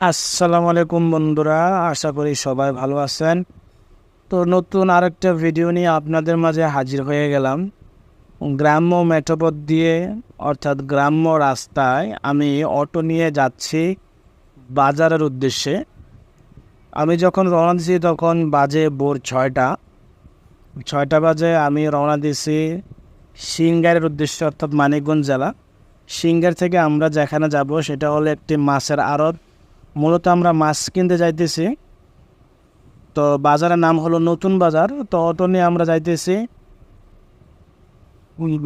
আসসালামু আলাইকুম বন্ধুরা, আশা করি সবাই ভালো আছেন। তো নতুন আরেকটা ভিডিও নিয়ে আপনাদের মাঝে হাজির হয়ে গেলাম। গ্রাম্য মেঠোপথ দিয়ে, অর্থাৎ গ্রাম্য রাস্তায় আমি অটো নিয়ে যাচ্ছি বাজারের উদ্দেশ্যে। আমি যখন রওনা দিছি তখন বাজে ভোর ছয়টা। ছয়টা বাজে আমি রওনা দিছি সিঙ্গারের উদ্দেশ্যে, অর্থাৎ মানিকগঞ্জ জেলা। সিঙ্গার থেকে আমরা যেখানে যাব সেটা হলো একটি মাছের আড়ত। মূলত আমরা মাছ কিনতে যাইতেছি। তো বাজারের নাম হলো নতুন বাজার। তো অটো নিয়ে আমরা যাইতেছি।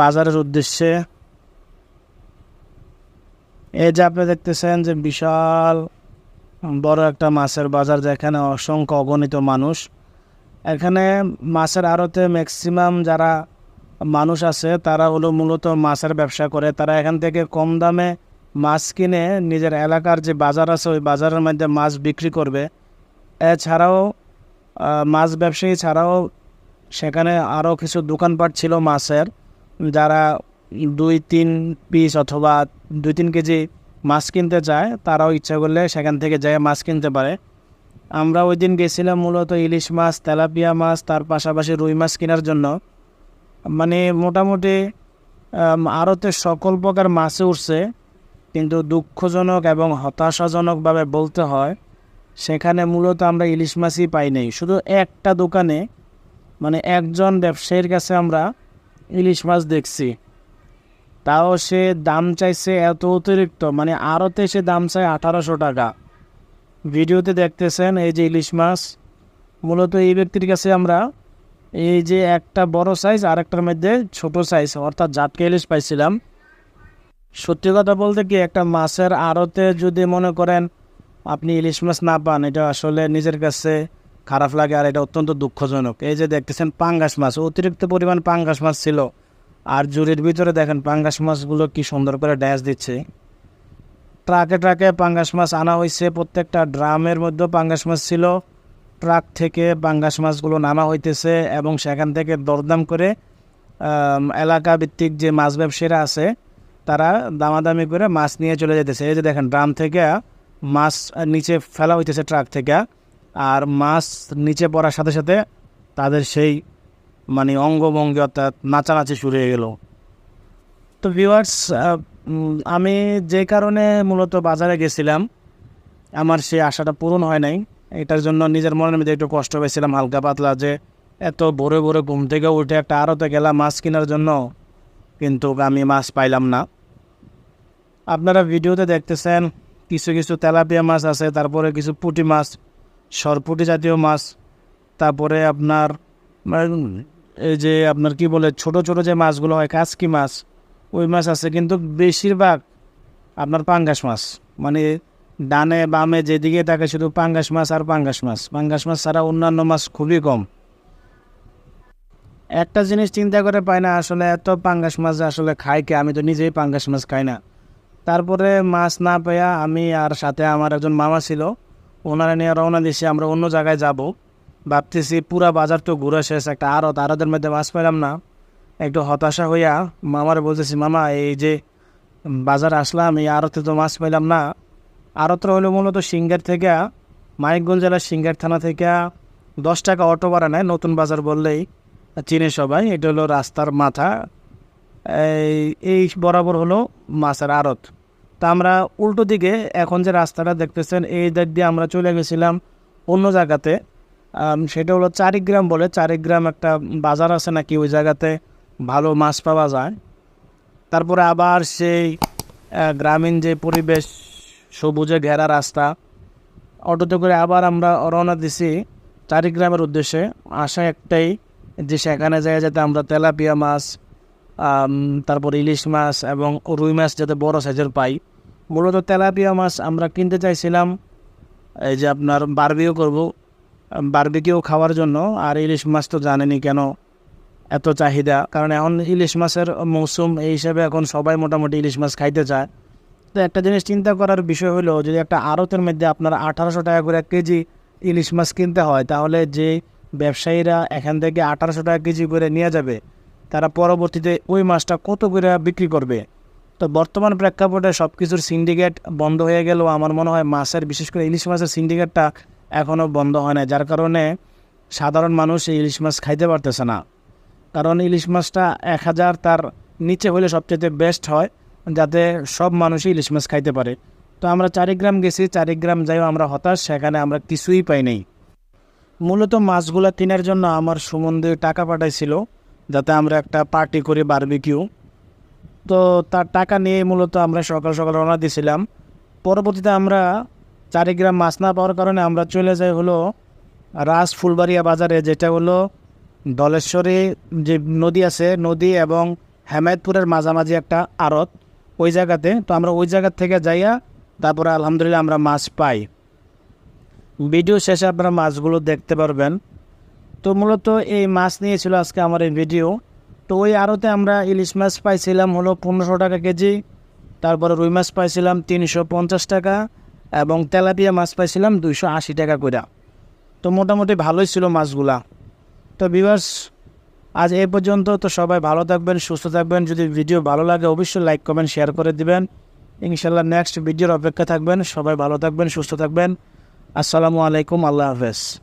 বাজারের উদ্দেশ্যে। এই যে আপনি দেখতেছেন যে বিশাল বড় একটা মাছের বাজার যেখানে অসংখ্য অগণিত মানুষ। এখানে মাছের আড়তে ম্যাক্সিমাম যারা মানুষ আছে, তারা হলো মূলত মাছের ব্যবসা করে। তারা এখান থেকে কম দামে মাছ কিনে নিজের এলাকার যে বাজার আছে, ওই বাজারের মধ্যে মাছ বিক্রি করবে। এছাড়াও মাছ ব্যবসায়ী ছাড়াও সেখানে আরও কিছু দোকানপাট ছিল মাছের, যারা দুই তিন পিস অথবা দুই তিন কেজি মাছ কিনতে চায়, তারাও ইচ্ছা করলে সেখান থেকে যায় মাছ কিনতে পারে। আমরা ওই দিন গেছিলাম মূলত ইলিশ মাছ, তেলাপিয়া মাছ, তার পাশাপাশি রুই মাছ কেনার জন্য। মানে মোটামুটি আড়তে সকল প্রকার মাছে উঠছে। কিন্তু দুঃখজনক এবং হতাশাজনকভাবে বলতে হয়, সেখানে মূলত আমরা ইলিশ মাছই পাই নাই। শুধু একটা দোকানে মানে একজন ব্যবসায়ীর কাছে আমরা ইলিশ মাছ দেখছি। তাও সে দাম চাইছে এত অতিরিক্ত মানে আড়তে সে দাম চায় আঠারোশো টাকা। ভিডিওতে দেখতেছেন এই যে ইলিশ মাছ, মূলত এই ব্যক্তির কাছে আমরা এই যে একটা বড় সাইজ আর একটার মধ্যে ছোট সাইজ অর্থাৎ জাতকা ইলিশ পাইছিলাম। সত্যি কথা বলতে কি, একটা মাছের আড়তে যদি মনে করেন আপনি ইলিশ মাছ না পান, এটা আসলে নিজের কাছে খারাপ লাগে আর এটা অত্যন্ত দুঃখজনক। এই যে দেখতেছেন পাঙ্গাস মাছ, অতিরিক্ত পরিমাণ পাঙ্গাস মাছ ছিল। আর জুরির ভিতরে দেখেন পাঙ্গাস মাছগুলো কি সুন্দর করে ড্যাশ দিচ্ছে। ট্রাকে ট্রাকে পাঙ্গাস মাছ আনা হয়েছে প্রত্যেকটা ড্রামের মধ্যে পাঙ্গাস মাছ ছিল। ট্রাক থেকে পাঙ্গাস মাছগুলো নামা হইতেছে এবং সেখান থেকে দরদাম করে এলাকা ভিত্তিক যে মাছ ব্যবসায়ীরা আছে তারা দামাদামি করে মাছ নিয়ে চলে যেতেছে এই যে দেখেন ড্রাম থেকে মাছ নিচে ফেলা হইতেছে ট্রাক থেকে, আর মাছ নিচে পড়ার সাথে সাথে তাদের সেই মানে অঙ্গভঙ্গি অর্থাৎ নাচানাচি শুরু হয়ে গেল। তো ভিউয়ার্স আমি যে কারণে মূলত বাজারে গেছিলাম, আমার সেই আশাটা পূরণ হয় নাই। এটার জন্য নিজের মনের মধ্যে একটু কষ্ট পেয়েছিলাম হালকা পাতলা যে এত ভোরে ভোরে ঘুম থেকে উঠে একটা আড়তে গেলাম মাছ কেনার জন্য। কিন্তু আমি মাছ পাইলাম না। আপনারা ভিডিওতে দেখতেছেন কিছু কিছু তেলাপিয়া মাছ আছে, তারপরে কিছু পুঁটি মাছ, সরপুটি জাতীয় মাছ, তারপরে আপনার, এই যে আপনার কি বলে, ছোট ছোট যে মাছগুলো হয় কাসকি মাছ, ওই মাছ আছে, কিন্তু বেশিরভাগ আপনার পাঙ্গাস মাছ। মানে ডানে বামে যেদিকে থাকে শুধু পাঙ্গাস মাছ আর পাঙ্গাস মাছ। পাঙ্গাস মাছ ছাড়া অন্যান্য মাছ খুবই কম। একটা জিনিস চিন্তা করে পাই না, আসলে এত পাঙ্গাস মাছ আসলে খাই কে, আমি তো নিজেই পাঙ্গাস মাছ খাই না। তারপরে মাছ না পেয়া আমি আর সাথে আমার একজন মামা ছিল, ওনারা নিয়ে রওনা দিয়েছি আমরা অন্য জায়গায় যাব। ভাবতেছি পুরা বাজার তো ঘুরে শেষ, একটা আড়ত, আড়তের মধ্যে মাছ পেলাম না। একটু হতাশা হইয়া মামার বলতেছি, মামা, এই যে বাজার আসলাম, এই আড়তে তো মাছ পেলাম না। আড়তটা হলো মূলত সিঙ্গার থেকে, মানিকগঞ্জ জেলার সিঙ্গার থানা থেকে দশ টাকা অটো ভাড়া নেয়, নতুন বাজার বললেই। চিনে সবাই, এটা হলো রাস্তার মাথা। এই বরাবর হলো মাছের আড়ত। তা আমরা উল্টো দিকে এখন যে রাস্তাটা দেখতেছেন, এই দিক দিয়ে আমরা চলে গেছিলাম অন্য জায়গাতে। সেটা হলো চারিগ্রাম বলে। চারিগ্রাম একটা বাজার আছে নাকি ওই জায়গাতে ভালো মাছ পাওয়া যায়। তারপরে আবার সেই গ্রামীণ যে পরিবেশ, সবুজে ঘেরা রাস্তা, অটোতে করে আবার আমরা রওনা দিছি চারিগ্রামের উদ্দেশ্যে। আশা একটাই যে সেখানে যায় যাতে আমরা তেলাপিয়া মাছ তারপর ইলিশ মাছ এবং রুই মাছ যাতে বড় সাইজের পাই। মূলত তেলাপিয়া মাছ আমরা কিনতে চাইছিলাম, এই যে আপনার বারবিও করব বারবিকিও খাওয়ার জন্য। আর ইলিশ মাছ তো জানেনি কেন, এত চাহিদা। কারণ এখন ইলিশ মাছের মৌসুম এই হিসাবে এখন সবাই মোটামুটি ইলিশ মাছ খাইতে চায়। তো একটা জিনিস চিন্তা করার বিষয় হলো, যদি একটা আড়তের মধ্যে আপনার আঠারোশো টাকা করে এক কেজি ইলিশ মাছ কিনতে হয়, তাহলে যে ব্যবসায়ীরা এখান থেকে আঠারোশো টাকা কেজি করে নিয়ে যাবে। তারা পরবর্তীতে ওই মাছটা কত করে বিক্রি করবে? তো বর্তমান প্রেক্ষাপটে সব কিছুর সিন্ডিকেট বন্ধ হয়ে গেলেও আমার মনে হয় মাছের, বিশেষ করে ইলিশ মাছের সিন্ডিকেটটা এখনও বন্ধ হয় না যার কারণে সাধারণ মানুষ এই ইলিশ মাছ খাইতে পারতেছে না। কারণ ইলিশ মাছটা এক হাজার তার নিচে হলে সবচেয়ে বেস্ট হয়, যাতে সব মানুষই ইলিশ মাছ খাইতে পারে। তো আমরা চারিগ্রাম গেছি চারিগ্রাম যাইও আমরা হতাশ, সেখানে আমরা কিছুই পাই নাই। মূলত মাছগুলো কেনার জন্য আমার সুমন্দির টাকা পাঠাইছিল, যাতে আমরা একটা পার্টি করি বারবিকিউ তো তার টাকা নিয়ে মূলত আমরা সকাল সকাল রওনা দিয়েছিলাম পরবর্তীতে আমরা চারিগ্রাম মাছ না পাওয়ার কারণে আমরা চলে যাই হলো রাজ ফুলবাড়িয়া বাজারে, যেটা হলো দলেশ্বরী যে নদী আছে, নদী এবং হেমায়তপুরের মাঝামাঝি একটা আড়ত। ওই জায়গাতে, তো আমরা ওই জায়গা থেকে যাইয়া তারপরে আলহামদুলিল্লাহ আমরা মাছ পাই। ভিডিও শেষে আপনারা মাছগুলো দেখতে পারবেন। তো মূলত এই মাছ নিয়েছিল আজকে আমার এই ভিডিও। তো ওই আড়তে আমরা ইলিশ মাছ পাইছিলাম হলো পনেরোশো টাকা কেজি, তারপরে রুই মাছ পাইছিলাম তিনশো পঞ্চাশ টাকা এবং তেলাপিয়া মাছ পাইছিলাম দুইশো আশি টাকা করে। তো মোটামুটি ভালোই ছিল মাছগুলা। তো বিভার্স আজ এ পর্যন্ত, তো সবাই ভালো থাকবেন, সুস্থ থাকবেন। যদি ভিডিও ভালো লাগে, অবশ্যই লাইক কমেন্ট শেয়ার করে দিবেন। ইনশাল্লাহ নেক্সট ভিডিওর অপেক্ষা থাকবেন। সবাই ভালো থাকবেন, সুস্থ থাকবেন। আসসালামু আলাইকুম আল্লাহ হাফেজ